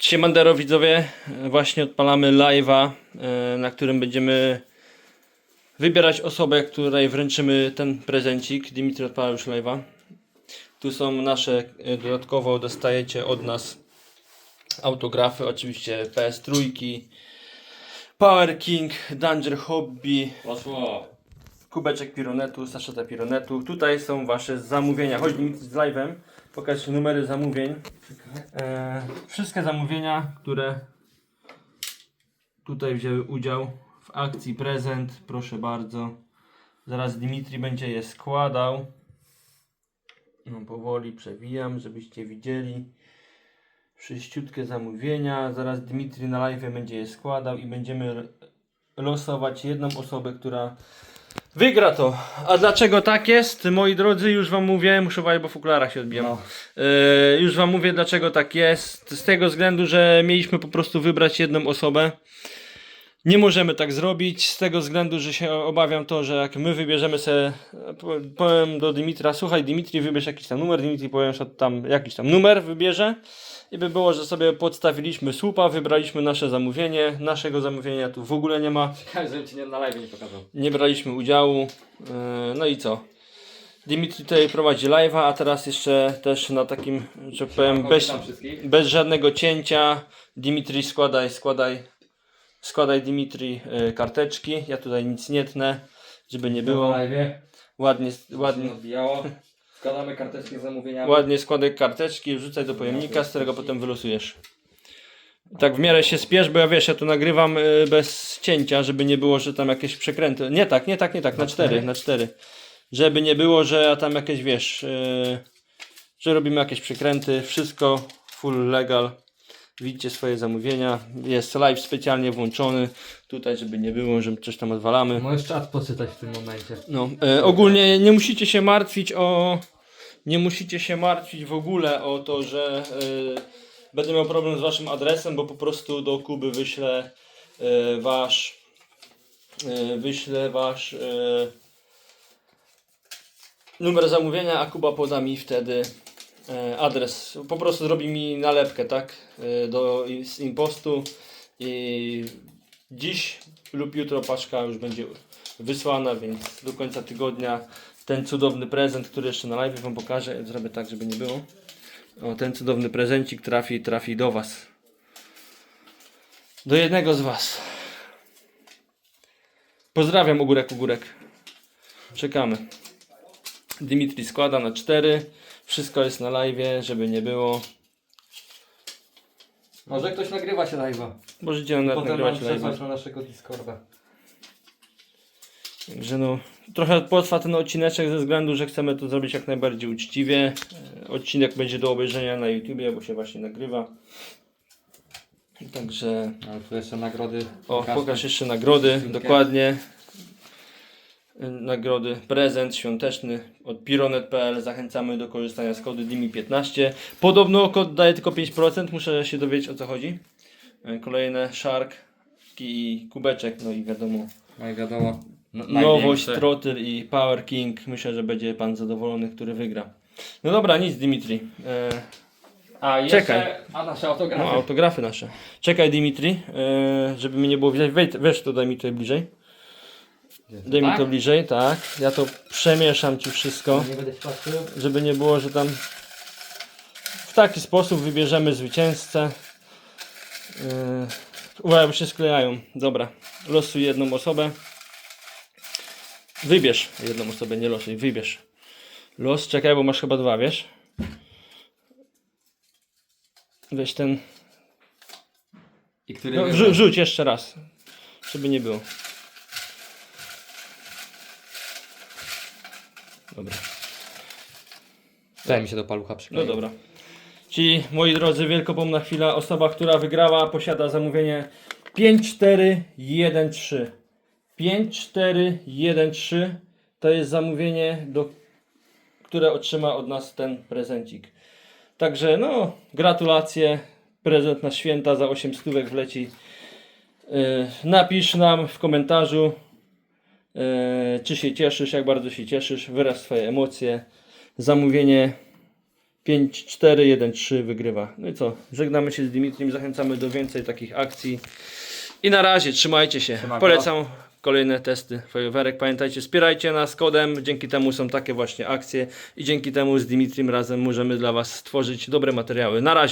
Siemandero widzowie, właśnie odpalamy live'a, e, na którym będziemy wybierać osobę, której wręczymy ten prezencik. Dimitri odpala już live'a. Tu są nasze, e, dodatkowo dostajecie od nas autografy, oczywiście PS3, Power King, Danger Hobby, Poszło. kubeczek Pironetu, saszeta Pironetu. Tutaj są wasze zamówienia. Chodź Dimitri z live'em, pokaż numery zamówień. E, wszystkie zamówienia, które tutaj wzięły udział w akcji prezent, proszę bardzo. Zaraz Dimitri będzie je składał. No, powoli przewijam, żebyście widzieli. Wszyściutkie zamówienia. Zaraz Dimitri na live będzie je składał i będziemy losować jedną osobę, która wygra to. A dlaczego tak jest? Moi drodzy, już wam mówię, muszę bo w okularach się odbijam. No. Yy, już wam mówię dlaczego tak jest. Z tego względu, że mieliśmy po prostu wybrać jedną osobę. Nie możemy tak zrobić, z tego względu, że się obawiam to, że jak my wybierzemy sobie, po- powiem do Dimitra, słuchaj Dimitri, wybierz jakiś tam numer, Dimitri powiem, że tam jakiś tam numer wybierze i by było, że sobie podstawiliśmy słupa, wybraliśmy nasze zamówienie, naszego zamówienia tu w ogóle nie ma, Czekaj, żebym ci nie na live nie pokazał. nie braliśmy udziału, yy, no i co? Dimitri tutaj prowadzi live'a, a teraz jeszcze też na takim, że powiem, bez, bez żadnego cięcia. Dimitri składaj, składaj, składaj Dimitri y, karteczki. Ja tutaj nic nie tnę, żeby nie Było. Ładnie, Ładnie odbijało. Składamy karteczki z zamówieniami. ładnie składaj karteczki, wrzucaj do pojemnika, z którego potem wylosujesz. Tak w miarę się spiesz, bo ja wiesz, ja tu nagrywam y, bez cięcia, żeby nie było, że tam jakieś przekręty. Nie tak, nie tak, nie tak, na cztery, na cztery. Żeby nie było, że ja tam jakieś, wiesz, y, że robimy jakieś przekręty, wszystko full legal. Widzicie swoje zamówienia. Jest live specjalnie włączony. Tutaj, żeby nie było, że coś tam odwalamy. Możesz czat poczytać w tym momencie. No, e, ogólnie nie musicie się martwić o. Nie musicie się martwić w ogóle o to, że e, będę miał problem z waszym adresem, bo po prostu do Kuby wyślę e, wasz. E, wyślę wasz. E, numer zamówienia, a Kuba poda mi wtedy adres. Po prostu zrobi mi nalepkę, tak? E, do z impostu i dziś lub jutro paczka już będzie wysłana, więc do końca tygodnia ten cudowny prezent, który jeszcze na live wam pokażę, zrobię tak, żeby nie było. O, ten cudowny prezencik trafi, trafi do was. Do jednego z was. Pozdrawiam ogórek, ogórek. Czekamy. Dimitri składa na 4. Wszystko jest na live, żeby nie było. Może ktoś nagrywa się live'a. Możecie nawet Potem nagrywać mam live. przesłać na naszego Discorda. Także no, trochę potrwa ten odcineczek ze względu, że chcemy to zrobić jak najbardziej uczciwie. E, Odcinek będzie do obejrzenia na YouTubie, bo się właśnie nagrywa. Także Ale tu jeszcze nagrody. o, Pokaż. jeszcze nagrody, dokładnie. Nagrody, prezent świąteczny od pironet.pl. Zachęcamy do korzystania z kodu DIMI15. Podobno kod daje tylko 5%, muszę się dowiedzieć o co chodzi. E, Kolejne Shark i kubeczek, no i wiadomo No i wiadomo. n- Nowość. Trotyl i Power King. Myślę, że będzie pan zadowolony, który wygra. No dobra, nic Dimitri. E, A jeszcze, Czekaj. A nasze autografy. no, autografy nasze. Czekaj Dimitri, e, żeby mi nie było widać. Wejdź, weź to, daj mi to bliżej. Daj mi Tak? to bliżej, tak. Ja to przemieszam ci wszystko, Nie będę się patrzył. żeby nie było, że tam w taki sposób wybierzemy zwycięzcę. E, Uwaga, bo się sklejają. Dobra, losuj jedną osobę. Wybierz jedną osobę, nie losuj, wybierz. Los, czekaj, bo masz chyba dwa, wiesz? Weź ten. I który No, wygra? wrzuć jeszcze raz, żeby nie było. Dobra. Daj mi się do palucha No przykleić. dobra. Czyli moi drodzy, wielkopomna chwila. Osoba, która wygrała, posiada zamówienie 5413. 5413 to jest zamówienie, do, które otrzyma od nas ten prezencik. Także no, gratulacje. Prezent na święta za 8 stówek wleci. Yy, napisz nam w komentarzu, czy się cieszysz, jak bardzo się cieszysz, wyraz swoje emocje. Zamówienie 5, 4, 1, 3 wygrywa. No i co? Żegnamy się z Dimitrim, zachęcamy do więcej takich akcji. I na razie, trzymajcie się. Polecam kolejne testy fajowerek. Pamiętajcie, wspierajcie nas kodem. Dzięki temu są takie właśnie akcje i dzięki temu z Dimitrim razem możemy dla Was stworzyć dobre materiały. Na razie.